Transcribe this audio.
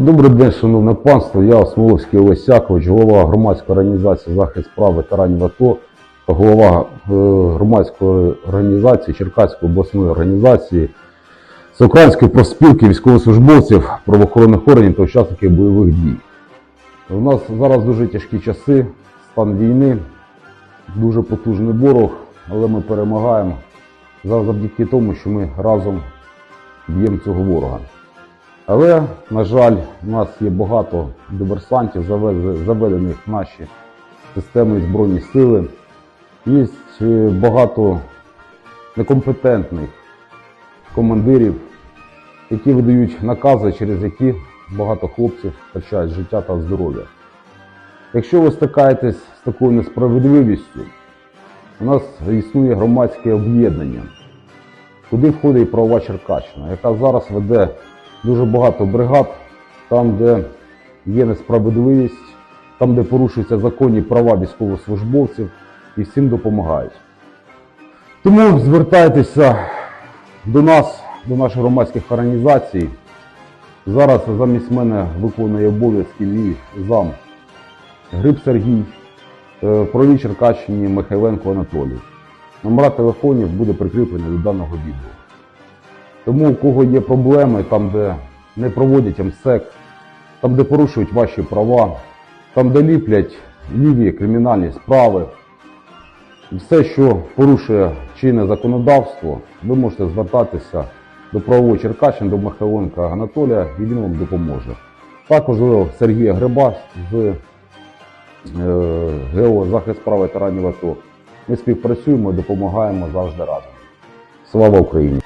Добрий день, шановне панство. Я Смоловський Олесь Якович, голова громадської організації захист прав ветеранів АТО та голова е, громадської організації Черкаської обласної організації Всеукраїнської профспілки військовослужбовців, правоохоронних органів та учасників бойових дій. У нас зараз дуже тяжкі часи, стан війни, дуже потужний ворог, але ми перемагаємо завдяки тому, що ми разом б'ємо цього ворога. Але, на жаль, у нас є багато диверсантів, заведених в наші системи Збройні сили. Є е, багато некомпетентних командирів, які видають накази, через які багато хлопців втрачають життя та здоров'я. Якщо ви стикаєтесь з такою несправедливістю, у нас існує громадське об'єднання, куди входить правова Черкащина, яка зараз веде дуже багато бригад, там, де є несправедливість, там, де порушуються законні права військовослужбовців і всім допомагають. Тому звертайтеся до нас, до наших громадських організацій. Зараз замість мене виконує обов'язки мій зам Гриб Сергій, е, в Черкащині Михайленко Анатолій. Номера телефонів буде прикріплені до даного відео. Тому у кого є проблеми, там, де не проводять МСЕК, там, де порушують ваші права, там, де ліплять ліві кримінальні справи, все, що порушує чинне законодавство, ви можете звертатися до правової Черкащини, до Михайленка Анатолія, і він вам допоможе. Також до Сергія Гриба з е, ГО захист прав ветеранів АТО. Ми співпрацюємо і допомагаємо завжди разом. Слава Україні!